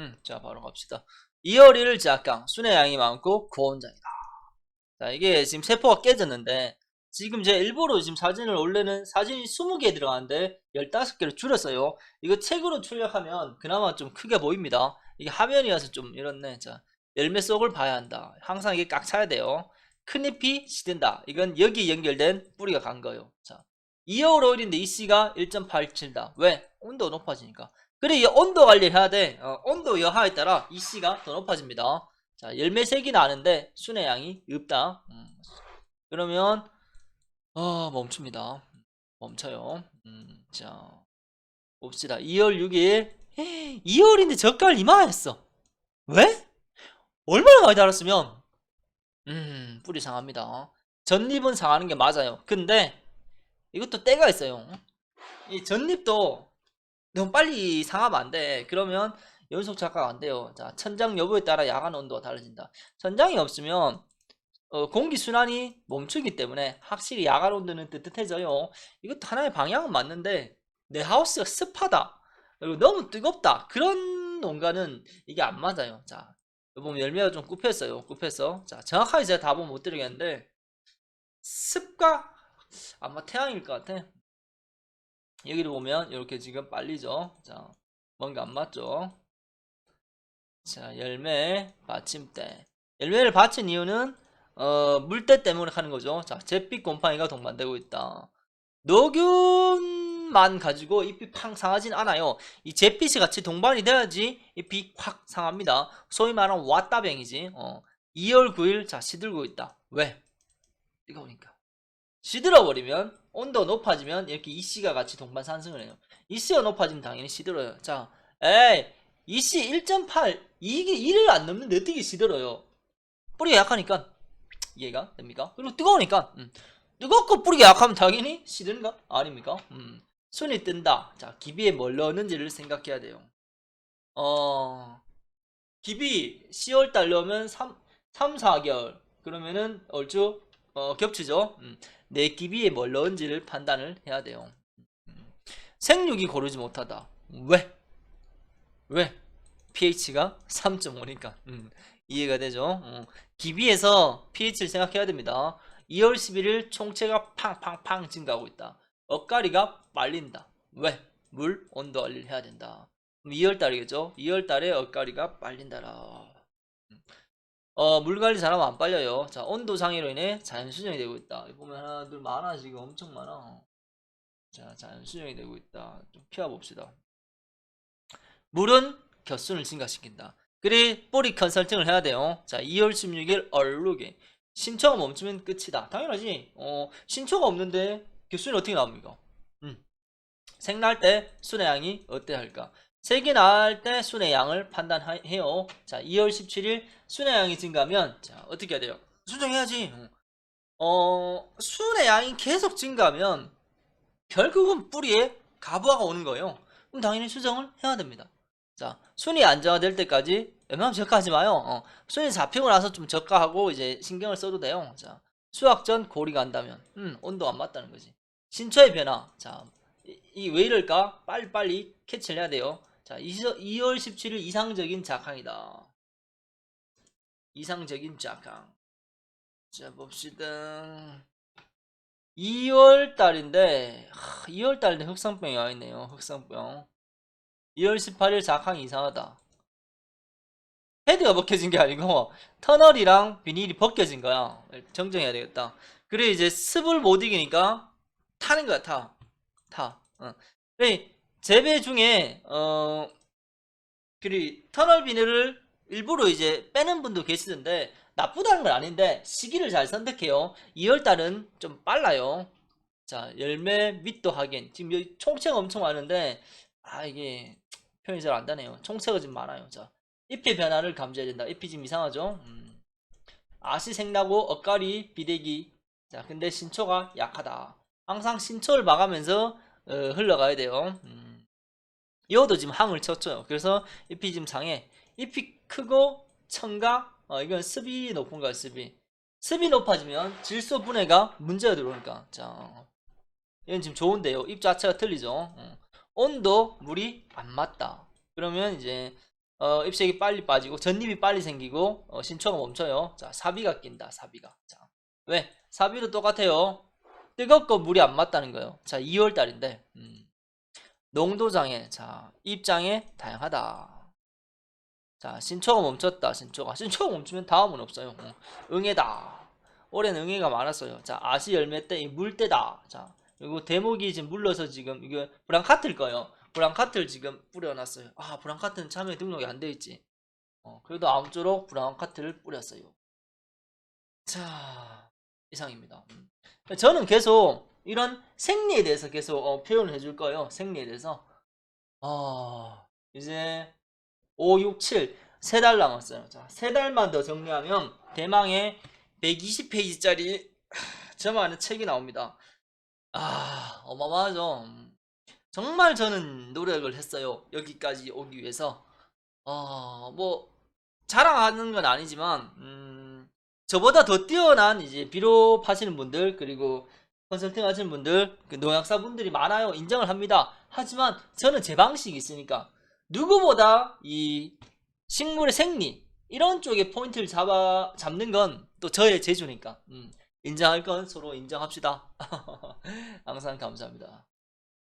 음, 자, 바로 갑시다. 2월 1일 작강, 순의 양이 많고 고온장이다. 자, 이게 지금 세포가 깨졌는데, 지금 제 일부러 지금 사진을 원래는 사진이 20개 들어가는데 15개를 줄였어요. 이거 책으로 출력하면 그나마 좀 크게 보입니다. 이게 화면이어서 좀 이렇네. 자, 열매 속을 봐야 한다. 항상 이게 꽉 차야 돼요. 큰 잎이 시든다. 이건 여기 연결된 뿌리가 간 거예요. 자, 2월 5일인데 이 씨가 1.87다. 왜? 온도가 높아지니까. 그래, 이 온도 관리를 해야 돼. 어, 온도 여하에 따라 이 씨가 더 높아집니다. 자, 열매 색이 나는데 순의 양이 없다. 음. 그러면 어, 멈춥니다. 멈춰요. 음, 자, 봅시다. 2월 6일. 2월인데 젓갈 이만했어. 왜? 얼마나 많이 달았으면? 음, 뿌리 상합니다. 전잎은 상하는 게 맞아요. 근데 이것도 때가 있어요. 이 전잎도 너무 빨리 상하면 안 돼. 그러면 연속 작가가 안 돼요. 자, 천장 여부에 따라 야간 온도가 달라진다. 천장이 없으면 어, 공기 순환이 멈추기 때문에 확실히 야간 온도는 뜨뜻해져요. 이것도 하나의 방향은 맞는데 내 하우스가 습하다. 그리고 너무 뜨겁다. 그런 농가는 이게 안 맞아요. 자, 보면 열매가 좀 굽혔어요. 굽혔어. 자, 정확하게 제가 답은 못 드리겠는데 습과 아마 태양일 것 같아. 여기를 보면 이렇게 지금 빨리죠. 자, 뭔가 안 맞죠? 자, 열매 받침대. 열매를 받친 이유는 어, 물때 때문에 하는 거죠. 자, 잿빛 곰팡이가 동반되고 있다. 노균만 가지고 잎이 팡 상하진 않아요. 이 잿빛이 같이 동반이 돼야지 잎이 확 상합니다. 소위 말하는 왓다뱅이지. 어, 2월 9일 자 시들고 있다. 왜? 뜨거우니까. 시들어 버리면 온도 높아지면 이렇게 이씨가 같이 동반 산승을 해요. 이씨가 높아지면 당연히 시들어요. 자, 에이, 이씨 1.8 이게 1을 안 넘는데 어떻게 시들어요? 뿌리가 약하니까 이해가 됩니까? 그리고 뜨거우니까 음. 뜨겁고 뿌리가 약하면 당연히 시든가? 아닙니까? 음. 손이 뜬다. 자, 기비에 뭘 넣었는지를 생각해야 돼요. 어, 기비 10월달 넣으면 3, 3, 4개월. 그러면은 얼추 어, 겹치죠. 음. 내 기비에 뭘 넣은지를 판단을 해야 돼요. 음. 생육이 고르지 못하다. 왜? 왜? pH가 3.5니까. 음. 이해가 되죠? 어. 기비에서 pH를 생각해야 됩니다. 2월 11일 총체가 팡팡팡 증가하고 있다. 엇가리가 빨린다. 왜? 물 온도 관리를 해야 된다. 2월 달이겠죠? 2월 달에 엇가리가 빨린다라. 어, 물 관리 잘하면 안 빨려요. 자, 온도 상해로 인해 자연 수정이 되고 있다. 보면 하나, 둘, 많아. 지금 엄청 많아. 자, 자연 수정이 되고 있다. 좀 피워봅시다. 물은 겹순을 증가시킨다. 그래, 뿌리 컨설팅을 해야 돼요. 자, 2월 16일 얼룩이. 신초가 멈추면 끝이다. 당연하지. 어, 신초가 없는데 겹순이 어떻게 나옵니까? 음. 생날 때 양이 어때야 할까? 색이 나을 때 순의 양을 판단해요. 자, 2월 17일 순의 양이 증가하면 자, 어떻게 해야 돼요? 수정해야지. 어, 순의 양이 계속 증가하면 결국은 뿌리에 가부화가 오는 거예요. 그럼 당연히 수정을 해야 됩니다. 자, 순이 안정화될 때까지 웬만하면 저가하지 마요. 어, 순이 잡히고 나서 좀 저가하고 이제 신경을 써도 돼요. 자, 수확 전 고리가 한다면, 음, 온도가 안 맞다는 거지. 신초의 변화. 자, 이왜 이럴까? 빨리빨리 캐치를 해야 돼요. 자, 2월 17일 이상적인 작황이다. 이상적인 작황. 자, 봅시다. 2월 달인데, 2월 달인데 흑상병이 와 있네요. 흑상병. 2월 18일 작황이 이상하다. 헤드가 벗겨진 게 아니고 터널이랑 비닐이 벗겨진 거야. 정정해야 되겠다. 그래 이제 습을 못 이기니까 타는 거야 타. 타. 어. 재배 중에 어 그리 터널 비닐을 일부러 이제 빼는 분도 계시던데 나쁘다는 건 아닌데 시기를 잘 선택해요. 2월 달은 좀 빨라요. 자 열매 밑도 하긴 지금 여기 총체가 엄청 많은데 아 이게 표현이 잘 안 되네요. 총체가 좀 많아요. 자, 잎의 변화를 감지해야 된다. 잎이 지금 이상하죠? 음. 아시 생나고 엇가리 비대기. 자, 근데 신초가 약하다. 항상 신초를 막으면서 어, 흘러가야 돼요. 음. 이어도 지금 항을 쳤죠. 그래서 잎이 지금 상해. 잎이 크고 청가. 어, 이건 습이 높은 거야, 습이. 습이 높아지면 질소 분해가 문제가 들어오니까. 자, 이건 지금 좋은데요. 잎 자체가 틀리죠. 어. 온도, 물이 안 맞다. 그러면 이제 어, 잎색이 빨리 빠지고 전립이 빨리 생기고 어, 신초가 멈춰요. 자, 사비가 낀다. 사비가. 자, 왜? 사비도 똑같아요. 뜨겁고 물이 안 맞다는 거예요. 자, 2월 달인데. 음. 농도장애. 자, 입장에 다양하다. 자, 신초가 멈췄다. 신초가. 신초가 멈추면 다음은 없어요. 어, 응애다. 올해는 응애가 많았어요. 자, 아시 열매 때이 물때다. 자, 그리고 대목이 지금 물러서 지금 이거 브랑카트일 거예요. 브랑카트를 지금 뿌려놨어요. 아, 브랑카트는 참여 등록이 안 돼 있지. 어, 그래도 아무쪼록 브랑카트를 뿌렸어요. 자, 이상입니다. 음. 저는 계속 이런 생리에 대해서 계속 어, 표현을 해줄 거예요. 생리에 대해서. 아, 이제 5, 6, 7. 세 달 남았어요. 자, 세 달만 더 정리하면 대망의 120페이지짜리 저만의 책이 나옵니다. 아, 어마어마하죠. 음. 정말 저는 노력을 했어요. 여기까지 오기 위해서. 어, 뭐, 자랑하는 건 아니지만, 음, 저보다 더 뛰어난 이제 비료 파시는 분들, 그리고 컨설팅 하시는 분들, 그 농약사 분들이 많아요. 인정을 합니다. 하지만 저는 제 방식이 있으니까, 누구보다 이 식물의 생리, 이런 쪽에 포인트를 잡아, 잡는 건 또 저의 재주니까, 음, 인정할 건 서로 인정합시다. 항상 감사합니다.